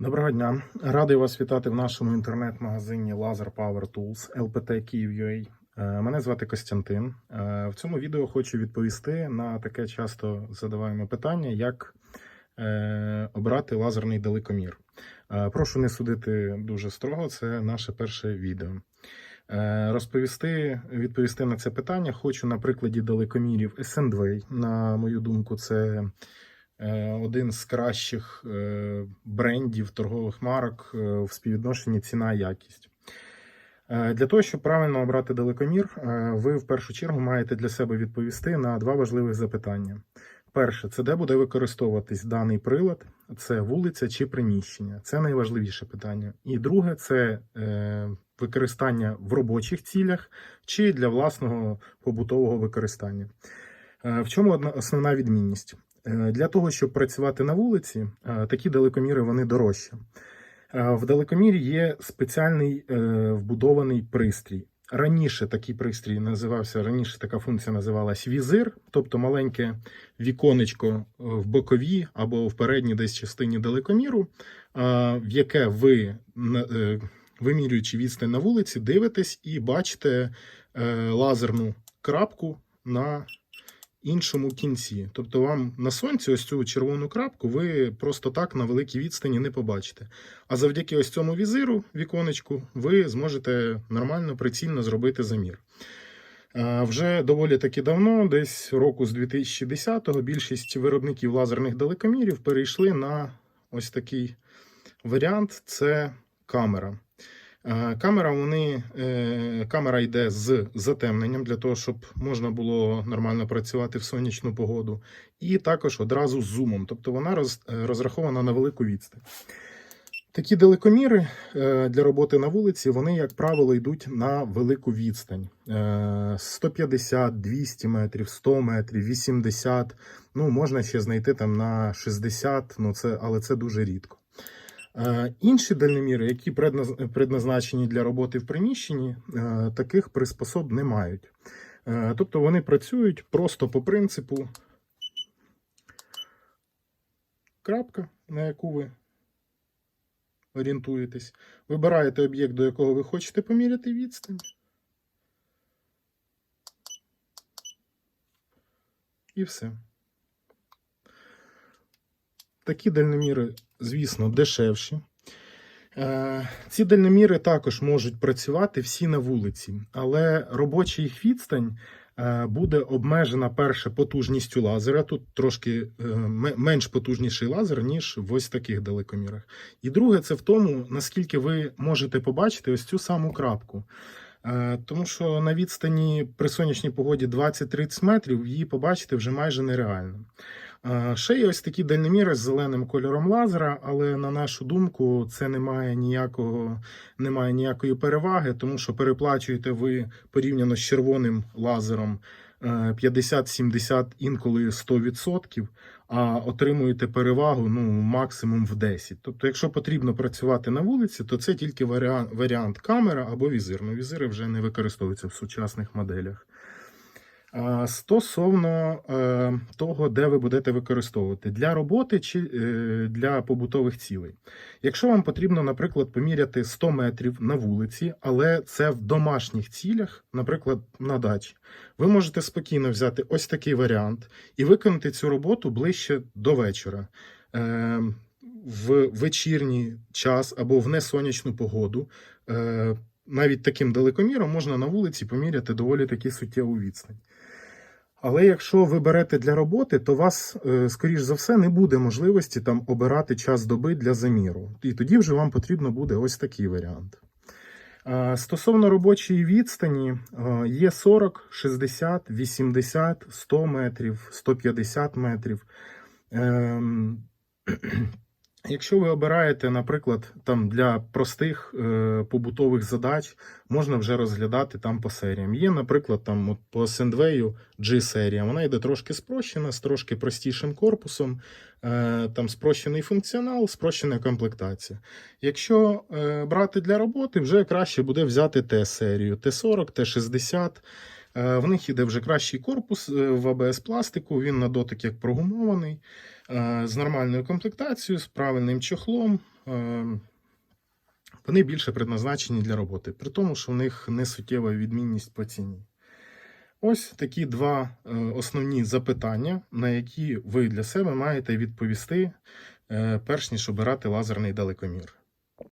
Доброго дня. Радий вас вітати в нашому інтернет-магазині Laser Power Tools LPT Kyiv.ua. Е, Мене звати Костянтин. Е, В цьому відео хочу відповісти на таке часто задаваємо питання, як е, обрати лазерний далекомір. Прошу не судити дуже строго, це наше перше відео. Розповісти, відповісти на це питання хочу на прикладі далекомірів SNDWay. На мою думку, це один з кращих е, брендів торгових марок е, в співвідношенні ціна-якість. Е, Для того, щоб правильно обрати далекомір, е, ви в першу чергу маєте для себе відповісти на два важливих запитання. Перше, це де буде використовуватись даний прилад, це вулиця чи приміщення. Це найважливіше питання. І друге, це е, використання в робочих цілях чи для власного побутового використання. Е, В чому одна основна відмінність? Е, Для того, щоб працювати на вулиці, е, такі далекоміри вони дорожчі. Е, В далекомірі є спеціальний вбудований пристрій. Раніше такий пристрій називався, раніше така функція називалась візир, тобто маленьке віконечко в боковій або в передній десь частині далекоміру, в яке ви, вимірюючи відстань на вулиці, дивитесь і бачите лазерну крапку на іншому кінці. Тобто вам на сонці ось цю червону крапку ви просто так на великій відстані не побачите. А завдяки ось цьому візиру, віконечку, ви зможете нормально, прицільно зробити замір. Вже доволі таки давно, десь року з 2010-го, більшість виробників лазерних далекомірів перейшли на ось такий варіант це камера. Е, Камера, вони, е, камера йде з затемненням для того, щоб можна було нормально працювати в сонячну погоду, і також одразу з зумом, тобто вона е, розрахована на велику відстань. Такі далекоміри для роботи на вулиці, вони, як правило, йдуть на велику відстань: Е, 150, 200 метрів, 100 метрів, 80. Ну, можна ще знайти там на 60, ну це, але це дуже рідко. Е, Інші дальноміри, які предназначені для роботи в приміщенні, е, таких приспособ не мають. Е, Тобто вони працюють просто по принципу крапка, на яку ви орієнтуєтесь. Вибираєте об'єкт, до якого ви хочете поміряти відстань. І все. Такі дальноміри, звісно, дешевші. Е, Ці дальноміри також можуть працювати всі на вулиці, але робоча їх відстань е, буде обмежена перше потужністю лазера. Тут трошки е, менш потужніший лазер, ніж в ось таких далекомірах. І друге, це в тому, наскільки ви можете побачити ось цю саму крапку. Тому що на відстані при сонячній погоді 20-30 метрів її побачити вже майже нереально. Е, Ще є ось такі дальноміри з зеленим кольором лазера, але на нашу думку, це не має ніякого, не має ніякої переваги, тому що переплачуєте ви порівняно з червоним лазером е, 50-70, інколи 100%, а отримуєте перевагу ну, максимум в 10. Тобто, якщо потрібно працювати на вулиці, то це тільки варіант камера або візир. Ну, візири вже не використовуються в сучасних моделях. Стосовно е, того, де ви будете використовувати для роботи чи е, для побутових цілей. Якщо вам потрібно, наприклад, поміряти 100 метрів на вулиці, але це в домашніх цілях, наприклад, на дачі, ви можете спокійно взяти ось такий варіант і виконати цю роботу ближче до вечора. Е, в вечірній час або в несонячну погоду. Навіть таким далекоміром можна на вулиці поміряти доволі таки суттєву відстань. Але якщо ви берете для роботи, то у вас, е, скоріш за все, не буде можливості там обирати час доби для заміру. І тоді вже вам потрібно буде ось такий варіант. Стосовно робочої відстані, е, є 40, 60, 80, 100 метрів, 150 метрів. Якщо ви обираєте, наприклад, там для простих е, побутових задач, можна вже розглядати там по серіям. Є, наприклад, там от по Sendway G-серія. Вона йде трошки спрощена, з трошки простішим корпусом, е, там спрощений функціонал, спрощена комплектація. Якщо е, брати для роботи, вже краще буде взяти Т-серію, Т40, Т60. Е, В них іде вже кращий корпус е, в АБС пластику, він на дотик як прогумований, з нормальною комплектацією, з правильним чохлом. е, вони більше предназначені для роботи, при тому, що в них не суттєва відмінність по ціні. Ось такі два е, основні запитання, на які ви для себе маєте відповісти, е, перш ніж обирати лазерний далекомір.